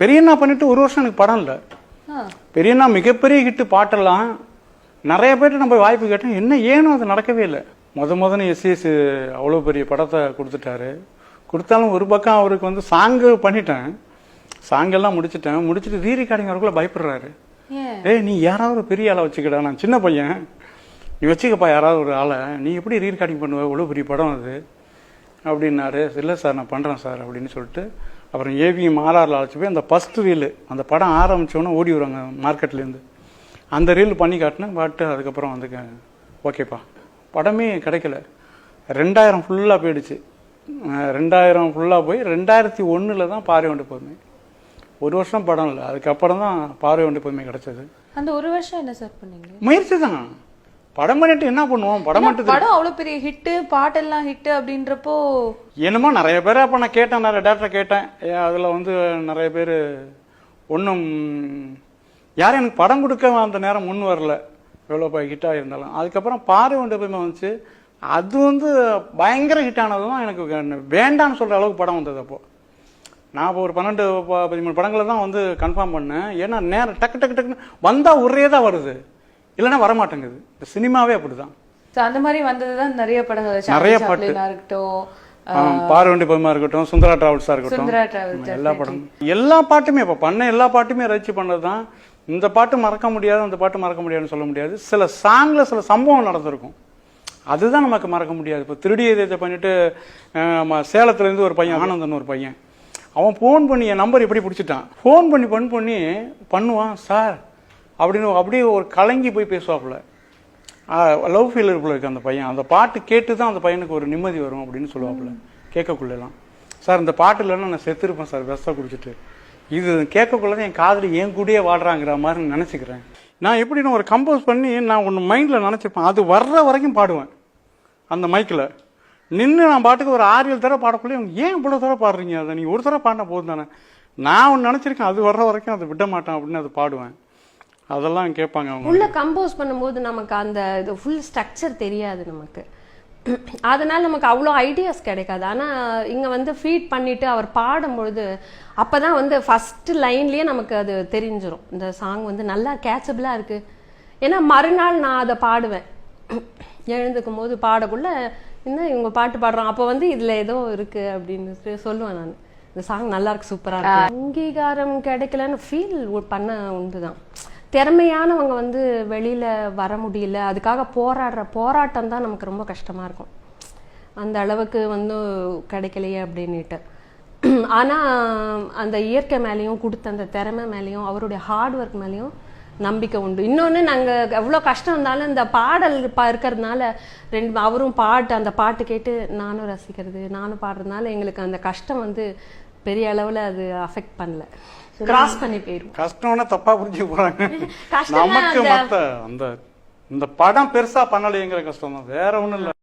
பெரியண்ணா பண்ணிட்டு ஒரு வருஷம் எனக்கு படம் இல்லை. பெரியண்ணா மிகப்பெரிய ஹிட்டு பாட்டெல்லாம் நிறைய பேர்ட்டு நம்ம வாய்ப்பு கேட்டேன். என்ன ஏனும் அது நடக்கவே இல்லை. முத முதன்னு எஸ்எஸ் அவ்வளோ பெரிய படத்தை கொடுத்துட்டாரு. கொடுத்தாலும் ஒரு பக்கம் அவருக்கு வந்து சாங்கு பண்ணிட்டேன். சாங்கெல்லாம் முடிச்சிட்டேன். முடிச்சுட்டு ரீ ரெக்கார்டிங் வரக்குள்ள பயப்படுறாரு ஏய் நீ யாராவது ஒரு பெரிய ஆளை வச்சுக்கடா. நான் சின்ன பையன். நீ வச்சுக்கப்பா யாராவது ஒரு ஆளை. நீ எப்படி ரீ ரெக்கார்டிங் பண்ணுவ? இவ்வளோ பெரிய படம் அது. அப்படின்னாரு. இல்லை சார் நான் பண்ணுறேன் சார் அப்படின்னு சொல்லிட்டு அப்புறம் ஏவிஎம் ஆர்ஆரில் அழைச்சி போய் அந்த ஃபஸ்ட் ரீலு அந்த படம் ஆரம்பிச்சோன்னே ஓடி வருவாங்க மார்க்கெட்லேருந்து அந்த ரீல் பண்ணி காட்டினேன். பாட்டு அதுக்கப்புறம் வந்து ஓகேப்பா படமே கிடைக்கல. ரெண்டாயிரம் ஃபுல்லாக போயிடுச்சு. ரெண்டாயிரம் ஃபுல்லாக போய் ரெண்டாயிரத்தி ஒன்றில் தான் பாறை வண்டு போதுமே ஒரு வருஷம் படம் இல்லை. அதுக்கப்புறம் தான் பார்வை வண்டு போதுமே கிடைச்சது. அந்த ஒரு வருஷம் என்ன சார் பண்ணீங்க? முயற்சி தான். படம் பண்ணிட்டு என்ன பண்ணுவோம்? படம் மட்டும் படம் அவ்வளவு பெரிய ஹிட்டு பாட்டெல்லாம் ஹிட் அப்படின்றப்போ என்னமோ நிறைய பேர் அப்போ நான் கேட்டேன் நிறைய டேரக்டரை கேட்டேன். அதில் வந்து நிறைய பேர் ஒன்றும் யாரும் எனக்கு படம் கொடுக்க அந்த நேரம் முன் வரல. எவ்வளோ ஹிட்டாக இருந்தாலும் அதுக்கப்புறம் பாறை வண்டு போய் வந்துச்சு. அது வந்து பயங்கர ஹிட் ஆனது தான் எனக்கு வே- வேண்டாம்னு சொல்கிற அளவுக்கு படம் வந்தது அப்போது நான் இப்போ ஒரு பன்னெண்டு பதிமூணு படங்களை தான் வந்து கன்ஃபார்ம் பண்ணேன். ஏன்னா நேரம் டக்கு டக்கு டக்குன்னு வந்தால் ஒரே தான் வருது. இல்லைன்னா வரமாட்டேங்குது. இந்த சினிமாவே அப்படிதான். அந்த மாதிரி வந்ததுதான் நிறைய படங்கள். நிறைய பாட்டு. இருக்கட்டும் பார்வண்டி பதுமா இருக்கட்டும் சுந்தரா டிராவல்ஸாக இருக்கட்டும் சுந்தரா டிராவல்ஸ் எல்லா படமும். எல்லா பாட்டுமே இப்போ பண்ண எல்லா பாட்டுமே ரசிச்சு பண்ணது தான் இந்த பாட்டு மறக்க முடியாது அந்த பாட்டு மறக்க முடியாதுன்னு சொல்ல முடியாது. சில சாங்கில் சில சம்பவம் நடந்திருக்கும். அதுதான் நமக்கு மறக்க முடியாது. இப்போ திருடி இதை பண்ணிட்டு நம்ம சேலத்துலேருந்து ஒரு பையன் ஆனந்தன் ஒரு பையன். அவன் ஃபோன் பண்ணி என் நம்பர் எப்படி பிடிச்சிட்டான். ஃபோன் பண்ணி பண்ணி பண்ணி பண்ணுவான் சார் அப்படின்னு அப்படியே ஒரு கலங்கி போய் பேசுவாப்புல. லவ் ஃபீல் போல இருக்கு அந்த பையன். அந்த பாட்டு கேட்டு தான் அந்த பையனுக்கு ஒரு நிம்மதி வரும் அப்படின்னு சொல்லுவாப்புல. கேட்கக்குள்ளலாம். சார் இந்த பாட்டு இல்லைன்னா நான் செத்துருப்பேன் சார் விஷத்தை குடிச்சிட்டு. இது கேட்கக்குள்ள தான் என் காதலி என் கூடயே வாடுறாங்கிற மாதிரி நினச்சிக்கிறேன். நான் எப்படின்னு ஒரு கம்போஸ் பண்ணி நான் ஒன்று மைண்டில் நினச்சிப்பேன். அது வர்ற வரைக்கும் பாடுவேன். அந்த மைக்கில் நின்று நான் பாட்டுக்கு ஒரு ஆறு ஏழு தடவை பாடக்குள்ளே ஏன் இவ்வளோ தடவை பாடுறீங்க? அதை நீங்கள் ஒரு தடவை பாடினா போதும் தானே? நான் ஒன்று நினச்சிருக்கேன். அது வர்ற வரைக்கும் அதை விட மாட்டேன் அப்படின்னு அதை பாடுவேன். அதெல்லாம் கேட்பாங்க அவங்க. உள்ள கம்போஸ் பண்ணும்போது நமக்கு அந்த இது ஃபுல் ஸ்ட்ரக்சர் தெரியாது நமக்கு. அதனால நமக்கு அவ்வளோ ஐடியாஸ் கிடைக்காது. ஆனால் இங்கே வந்து ஃபீட் பண்ணிட்டு அவர் பாடும்பொழுது அப்போ தான் வந்து ஃபர்ஸ்ட் லைன்லேயே நமக்கு அது தெரிஞ்சிரும். இந்த சாங் வந்து நல்லா கேட்சபிளாக இருக்கு. ஏன்னா மறுநாள் நான் அதை பாடுவேன். எழுந்துக்கும் போது பாடக்குள்ள என்ன இவங்க பாட்டு பாடுறோம் அப்போ வந்து இதில் ஏதோ இருக்கு அப்படின்னு சொல்லுவேன் நான். இந்த சாங் நல்லா இருக்கு சூப்பரா இருக்கு. அங்கீகாரம் கிடைக்கலன்னு ஃபீல் பண்ண உண்டுதான். திறமையானவங்க வந்து வெளியில வர முடியல. அதுக்காக போராடுற போராட்டம் தான் நமக்கு ரொம்ப கஷ்டமா இருக்கும். அந்த அளவுக்கு வந்து கிடைக்கலையே அப்படின்னுட்டு. ஆனா அந்த இயற்கை மேலேயும் கொடுத்த அந்த திறமை மேலேயும் அவருடைய ஹார்ட் ஒர்க் மேலேயும் நம்பிக்கை உண்டு. இன்னொன்று நாங்கள் எவ்வளோ கஷ்டம் இருந்தாலும் இந்த பாடல் பா இருக்கிறதுனால ரெண்டு அவரும் பாட்டு அந்த பாட்டு கேட்டு நானும் ரசிக்கிறது நானும் பாடுறதுனால எங்களுக்கு அந்த கஷ்டம் வந்து பெரிய அளவில் அது அஃபெக்ட் பண்ணல. கிராஸ் பண்ணி போயிடும் கஷ்டம்னா தப்பா புரிஞ்சு போறாங்க. நமக்கு மத்த அந்த இந்த படம் பெருசா பண்ணலையேங்கிற கஷ்டம் தான் வேற ஒண்ணும் இல்ல.